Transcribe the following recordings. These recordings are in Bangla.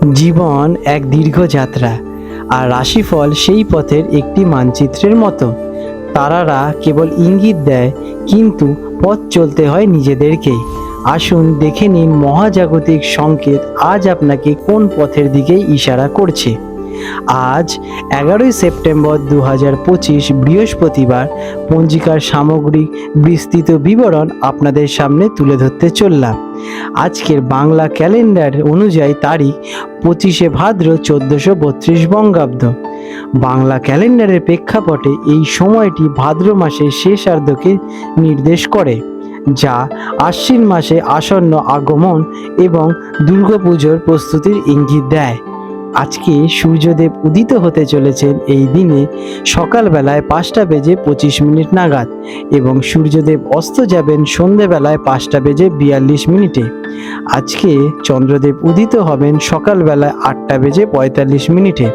জীবন এক দীর্ঘ যাত্রা, আর রাশিফল সেই পথের একটি মানচিত্রের মতো। তারারা কেবল ইঙ্গিত দেয়, কিন্তু পথ চলতে হয় নিজেদেরকেই আসুন দেখে নিন মহাজাগতিক সংকেত আজ আপনাকে কোন পথের দিকে ইশারা করছে। আজ এগারোই সেপ্টেম্বর দু হাজার পঁচিশ বৃহস্পতিবার পঞ্জিকার সামগ্রিক বিস্তৃত বিবরণ আপনাদের সামনে তুলে ধরতে চললাম। আজকের বাংলা ক্যালেন্ডার অনুযায়ী তারিখ পঁচিশে ভাদ্র চোদ্দোশো বত্রিশ বঙ্গাব্দ। বাংলা ক্যালেন্ডারের প্রেক্ষাপটে এই সময়টি ভাদ্র মাসের শেষার্ধকে নির্দেশ করে, যা আশ্বিন মাসে আসন্ন আগমন এবং দুর্গাপুজোর প্রস্তুতির ইঙ্গিত দেয়। আজকে সূর্যদেব উদিত হতে চলেছেন এই দিনে সকালবেলায় পাঁচটা বেজে পঁচিশ মিনিট নাগাদ এবং সূর্যদেব অস্ত যাবেন সন্ধেবেলায় পাঁচটা বেজে বিয়াল্লিশ মিনিটে। আজকে চন্দ্রদেব উদিত হবেন সকালবেলায় আটটা বেজে পঁয়তাল্লিশ মিনিটে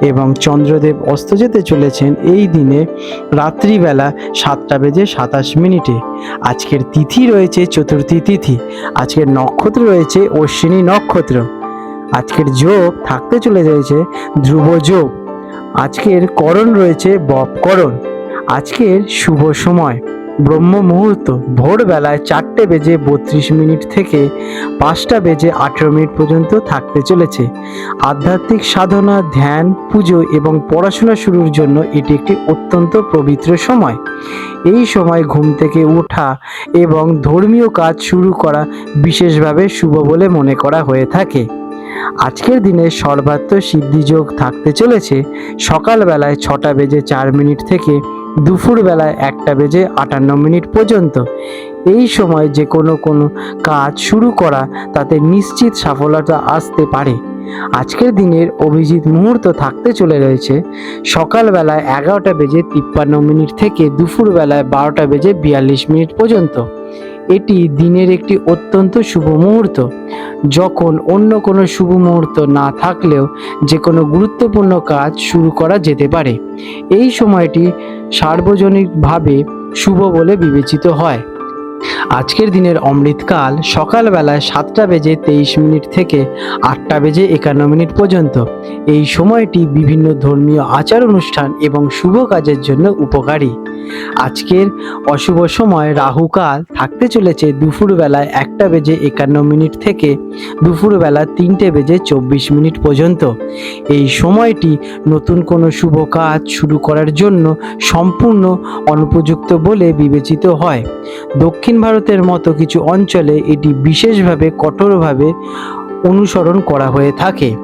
এবং চন্দ্রদেব অস্ত যেতে চলেছেন এই দিনে রাত্রিবেলা সাতটা বেজে সাতাশ মিনিটে। আজকের তিথি রয়েছে চতুর্থী তিথি। আজকের নক্ষত্র রয়েছে অশ্বিনী নক্ষত্র। আজকের যোগ থাকতে চলে রয়েছে ধ্রুব যোগ। আজকের করণ রয়েছে বপকরণ আজকের শুভ সময়। ব্রহ্ম মুহূর্ত। ভোরবেলায় চারটে বেজে বত্রিশ মিনিট থেকে পাঁচটা বেজে আঠেরো মিনিট পর্যন্ত থাকতে চলেছে। আধ্যাত্মিক সাধনা, ধ্যান, পুজো এবং পড়াশোনা শুরুর জন্য এটি একটি অত্যন্ত পবিত্র সময়। এই সময় ঘুম থেকে ওঠা এবং ধর্মীয় কাজ শুরু করা বিশেষভাবে শুভ বলে মনে করা হয়ে থাকে। আজকের দিনে সর্বাত্ম সিদ্ধিযোগ থাকতে চলেছে সকালবেলায় ছটা বেজে চার মিনিট থেকে দুপুরবেলায় একটা বেজে আটান্ন মিনিট পর্যন্ত। এই সময় যে কোনো কোনো কাজ শুরু করা তাতে নিশ্চিত সফলতা আসতে পারে। আজকের দিনের অভিজিৎ মুহূর্ত থাকতে চলে রয়েছে সকালবেলায় এগারোটা বেজে তিপ্পান্ন মিনিট থেকে দুপুরবেলায় বারোটা বেজে বিয়াল্লিশ মিনিট পর্যন্ত। এটি দিনের একটি অত্যন্ত শুভ মুহূর্ত। যখন অন্য কোনো শুভ মুহূর্ত না থাকলেও যে কোনো গুরুত্বপূর্ণ কাজ শুরু করা যেতে পারে। এই সময়টি সার্বজনীনভাবে শুভ বলে বিবেচিত হয়। আজকের দিনের অমৃতকাল সকালবেলায় সাতটা বেজে তেইশ মিনিট থেকে আটটা বেজে একান্ন মিনিট পর্যন্ত। এই সময়টি বিভিন্ন ধর্মীয় আচার অনুষ্ঠান এবং শুভ কাজের জন্য উপকারী। আজকের অশুভ সময় রাহুকাল থাকতে চলেছে দুপুরবেলায় একটা বেজে একান্ন মিনিট থেকে দুপুরবেলা তিনটে বেজে চব্বিশ মিনিট পর্যন্ত। এই সময়টি নতুন কোনো শুভ কাজ শুরু করার জন্য সম্পূর্ণ অনুপযুক্ত বলে বিবেচিত হয়। দক্ষিণ ভারতের মতো কিছু অঞ্চলে এটি বিশেষভাবে কঠোরভাবে অনুসরণ করা হয়ে থাকে।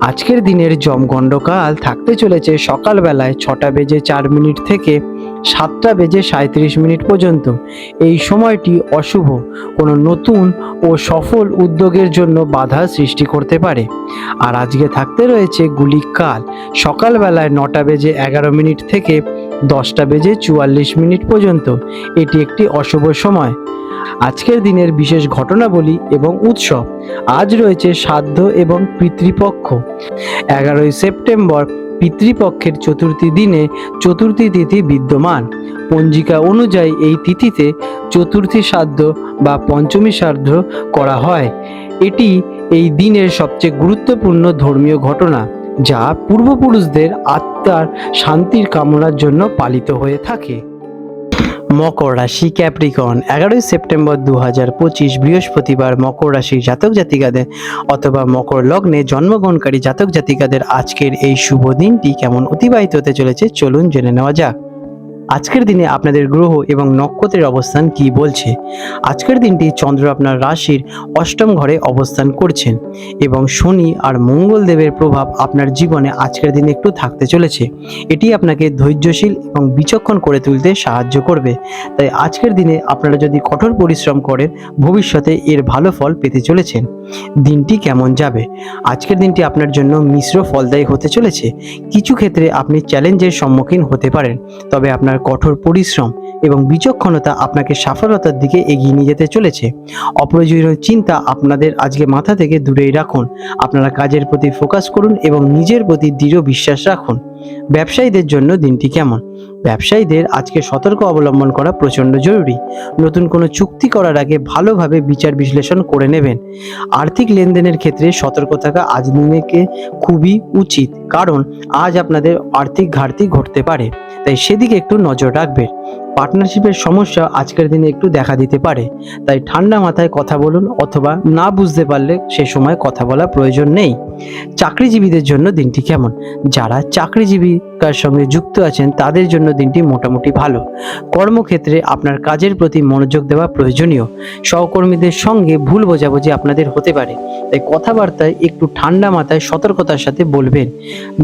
আজকের দিনের জমগণ্ডকাল থাকতে চলেছে সকালবেলায় ছটা বেজে চার মিনিট থেকে সাতটা বেজে সাঁত্রিশ মিনিট পর্যন্ত। এই সময়টি অশুভ, কোনো নতুন ও সফল উদ্যোগের জন্য বাধা সৃষ্টি করতে পারে। আর আজকে থাকতে রয়েছে গুলিকাল, সকালবেলায় নটা বেজে এগারো মিনিট থেকে দশটা বেজে চুয়াল্লিশ মিনিট পর্যন্ত। এটি একটি অশুভ সময়। আজকের দিনের বিশেষ ঘটনাবলী এবং উৎসব। আজ রয়েছে সাধ্য এবং পিতৃপক্ষ। এগারোই সেপ্টেম্বর, পিতৃপক্ষের চতুর্থী দিনে চতুর্থী তিথি বিদ্যমান। পঞ্জিকা অনুযায়ী এই তিথিতে চতুর্থী শ্রাদ্ধ বা পঞ্চমী শ্রাদ্ধ করা হয়। এটি এই দিনের সবচেয়ে গুরুত্বপূর্ণ ধর্মীয় ঘটনা। যা পূর্বপুরুষদের আত্মার শান্তির কামনার জন্য পালিত হয়ে থাকে। মকর রাশি ক্যাপ্রিকন, এগারোই সেপ্টেম্বর দু হাজার পঁচিশ বৃহস্পতিবার মকর রাশির জাতক জাতিকাদের অথবা মকর লগ্নে জন্মগ্রহণকারী জাতক জাতিকাদের আজকের এই শুভ দিনটি কেমন অতিবাহিত হতে চলেছে, চলুন জেনে নেওয়া যাক। আজকের দিনে আপনাদের গ্রহ এবং নক্ষত্রের অবস্থান কি বলছে? আজকের দিনটি চন্দ্র আপনার রাশির অষ্টম ঘরে অবস্থান করছেন এবং শনি আর মঙ্গল দেবের প্রভাব আপনার জীবনে আজকের দিনে একটু থাকতে চলেছে। এটি আপনাকে ধৈর্যশীল এবং বিচক্ষণ করে তুলতে সাহায্য করবে। তাই আজকের দিনে আপনারা যদি কঠোর পরিশ্রম করেন, ভবিষ্যতে এর ভালো ফল পেতে চলেছেন। দিনটি কেমন যাবে? আজকের দিনটি আপনার জন্য মিশ্র ফলদায়ী হতে চলেছে। কিছু ক্ষেত্রে আপনি চ্যালেঞ্জের সম্মুখীন হতে পারেন, তবে আপনার কঠোর পরিশ্রম এবং বিচক্ষণতা আপনাকে সফলতার দিকে এগিয়ে নিয়ে যেতে চলেছে। অপ্রয়োজনীয় চিন্তা আপনাদের আজকে মাথা থেকে দূরেই রাখুন। আপনারা কাজের প্রতি ফোকাস করুন এবং নিজের প্রতি দৃঢ় বিশ্বাস রাখুন। ব্যবসায়ীদের জন্য দিনটি কেমন? ব্যবসায়ীদের আজকে সতর্ক অবলম্বন করা প্রচণ্ড জরুরি। নতুন কোনো চুক্তি করার আগে ভালোভাবে বিচার বিশ্লেষণ করে নেবেন। আর্থিক লেনদেনের ক্ষেত্রে সতর্ক থাকা আজ দিনেকে খুবই উচিত, কারণ আজ আপনাদের আর্থিক ঘাটতি ঘটতে পারে। তাই সেদিকে একটু নজর রাখবেন। পার্টনারশিপের সমস্যা আজকের দিনে একটু দেখা দিতে পারে। তাই ঠান্ডা মাথায় কথা বলুন অথবা না বুঝতে পারলে সে সময় কথা বলা প্রয়োজন নেই। চাকরিজীবীদের জন্য দিনটি কেমন? যারা চাকরিজীবিকার সঙ্গে যুক্ত আছেন, তাদের জন্য দিনটি মোটামুটি ভালো। কর্মক্ষেত্রে আপনার কাজের প্রতি মনোযোগ দেওয়া প্রয়োজনীয়। সহকর্মীদের সঙ্গে ভুল বোঝাবুঝি আপনাদের হতে পারে। তাই কথাবার্তায় একটু ঠান্ডা মাথায় সতর্কতার সাথে বলবেন।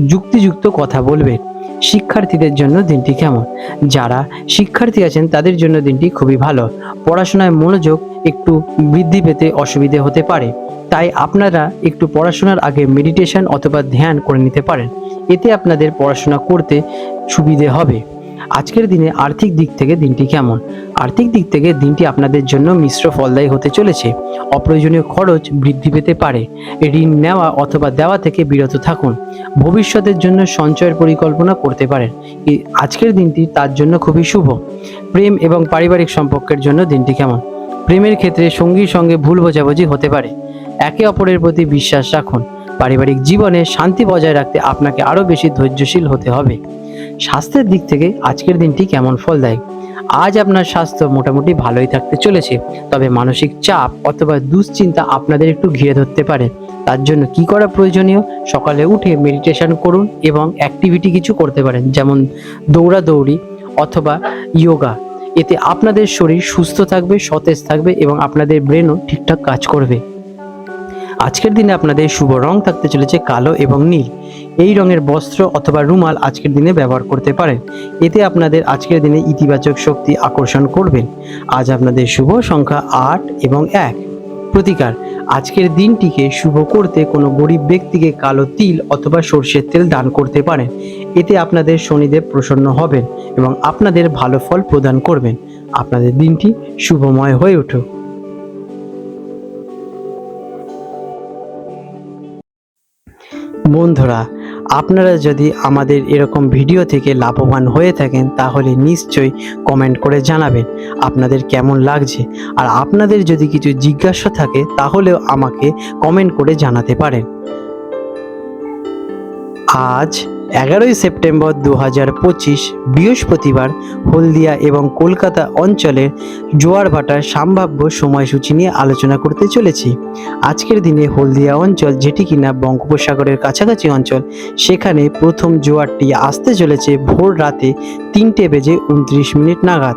যুক্তিযুক্ত কথা বলবেন। শিক্ষার্থীদের জন্য দিনটি কেমন? যারা শিক্ষার্থী আছেন, তাদের জন্য দিনটি খুবই ভালো। পড়াশোনায় মনোযোগ একটু বৃদ্ধি পেতে অসুবিধে হতে পারে। তাই আপনারা একটু পড়াশোনার আগে মেডিটেশন অথবা ধ্যান করে নিতে পারেন। এতে আপনাদের পড়াশোনা করতে সুবিধে হবে। আজকের দিনে আর্থিক দিক থেকে দিনটি কেমন? আর্থিক দিক থেকে দিনটি আপনাদের জন্য মিশ্র ফলদায়ী হতে চলেছে। অপ্রয়োজনীয় খরচ বৃদ্ধি পেতে পারে। ঋণ নেওয়া অথবা দেওয়া থেকে বিরত থাকুন। ভবিষ্যতের জন্য সঞ্চয়ের পরিকল্পনা করতে পারেন। আজকের দিনটি তার জন্য খুবই শুভ। প্রেম এবং পারিবারিক সম্পর্কের জন্য দিনটি কেমন? প্রেমের ক্ষেত্রে সঙ্গীর সঙ্গে ভুল বোঝাবুঝি হতে পারে। একে অপরের প্রতি বিশ্বাস রাখুন। পারিবারিক জীবনে শান্তি বজায় রাখতে আপনাকে আরও বেশি ধৈর্যশীল হতে হবে। স্বাস্থ্যের দিক থেকে আজকের দিনটি কেমন ফল দেয়? আজ আপনার স্বাস্থ্য মোটামুটি ভালোই থাকতে চলেছে, তবে মানসিক চাপ অথবা দুশ্চিন্তা আপনাদের একটু ঘিরে ধরতে পারে। তার জন্য কি করা প্রয়োজনীয়? সকালে উঠে মেডিটেশন করুন এবং অ্যাক্টিভিটি কিছু করতে পারেন, যেমন দৌড়াদৌড়ি অথবা যোগা এতে আপনাদের শরীর সুস্থ থাকবে, সতেজ থাকবে এবং আপনাদের ব্রেনও ঠিকঠাক কাজ করবে। আজকের দিনে আপনাদের শুভ রং থাকতে চলেছে কালো এবং নীল। এই রঙের বস্ত্র অথবা রুমাল আজকের দিনে ব্যবহার করতে পারেন। এতে আপনাদের আজকের দিনে ইতিবাচক শক্তি আকর্ষণ করবেন আজ আপনাদের শুভ সংখ্যা আট এবং এক। প্রতিকার, আজকের দিনটিকে শুভ করতে কোনো গরিব ব্যক্তিকে কালো তিল অথবা সর্ষের তেল দান করতে পারেন। এতে আপনাদের শনিদেব প্রসন্ন হবেন এবং আপনাদের ভালো ফল প্রদান করবেন। আপনাদের দিনটি শুভময় হয়ে উঠুক। বন্ধুরা, আপনারা যদি আমাদের এরকম ভিডিও থেকে লাভবান হয়ে থাকেন, তাহলে নিশ্চয়ই কমেন্ট করে জানাবেন আপনাদের কেমন লাগছে। আর আপনাদের যদি কিছু জিজ্ঞাসা থাকে, তাহলেও আমাকে কমেন্ট করে জানাতে পারেন। আজ এগারোই সেপ্টেম্বর দু হাজার পঁচিশ, বৃহস্পতিবার হলদিয়া এবং কলকাতা অঞ্চলের জোয়ার ভাটার সম্ভাব্য সময়সূচি নিয়ে আলোচনা করতে চলেছি। আজকের দিনে হলদিয়া অঞ্চল যেটি কিনা বঙ্গোপসাগরের কাছাকাছি অঞ্চল, সেখানে প্রথম জোয়ারটি আসতে চলেছে ভোর রাতে তিনটে বেজে উনত্রিশ মিনিট নাগাদ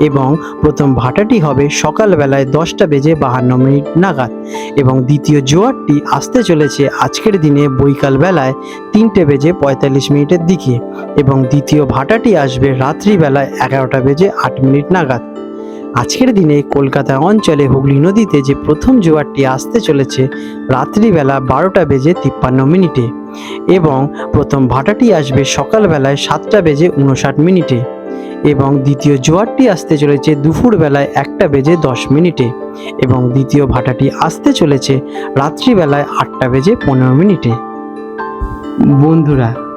এবং প্রথম ভাটাটি হবে সকালবেলায় দশটা বেজে বাহান্ন মিনিট নাগাদ এবং দ্বিতীয় জোয়ারটি আসতে চলেছে আজকের দিনে বৈকাল বেলায় তিনটে বেজে পঁয়তাল্লিশ মিনিটের দিকে এবং দ্বিতীয় ভাটাটি আসবে রাত্রিবেলায় এগারোটা বেজে আট মিনিট নাগাদ। আজকের দিনে কলকাতা অঞ্চলে হুগলি নদীতে যে প্রথম জোয়ারটি আসতে চলেছে রাত্রিবেলা বারোটা বেজে তিপ্পান্ন মিনিটে এবং প্রথম ভাটাটি আসবে সকালবেলায় সাতটা বেজে উনষাট মিনিটে এবং দ্বিতীয় জোয়ারটি আসতে চলেছে দুপুর বেলায় একটা বেজে দশ মিনিটে এবং দ্বিতীয় ভাটাটি আসতে চলেছে রাত্রিবেলায় আটটা বেজে পনেরো মিনিটে। বন্ধুরা